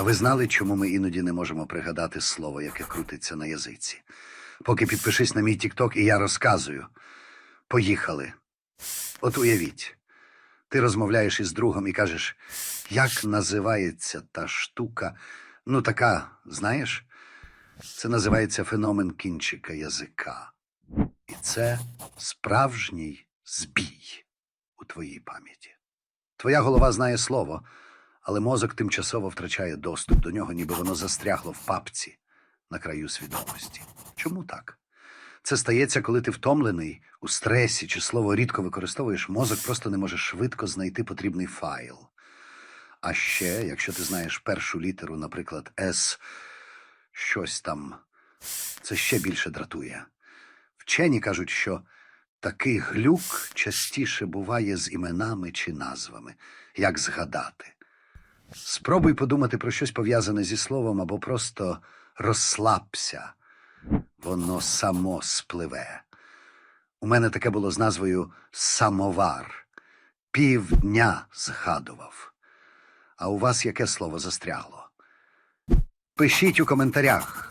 А ви знали, чому ми іноді не можемо пригадати слово, яке крутиться на язиці? Поки підпишись на мій Тікток, і я розказую. Поїхали. От уявіть, ти розмовляєш із другом і кажеш, як називається та штука? Ну, така, знаєш, це називається феномен кінчика язика. І це справжній збій у твоїй пам'яті. Твоя голова знає слово, але мозок тимчасово втрачає доступ до нього, ніби воно застрягло в папці на краю свідомості. Чому так? Це стається, коли ти втомлений, у стресі чи слово рідко використовуєш, мозок просто не може швидко знайти потрібний файл. А ще, якщо ти знаєш першу літеру, наприклад, С, щось там, це ще більше дратує. Вчені кажуть, що такий глюк частіше буває з іменами чи назвами. Як згадати? Спробуй подумати про щось пов'язане зі словом або просто розслабся. Воно само спливе. У мене таке було з назвою самовар. Півдня згадував. А у вас яке слово застрягло? Пишіть у коментарях.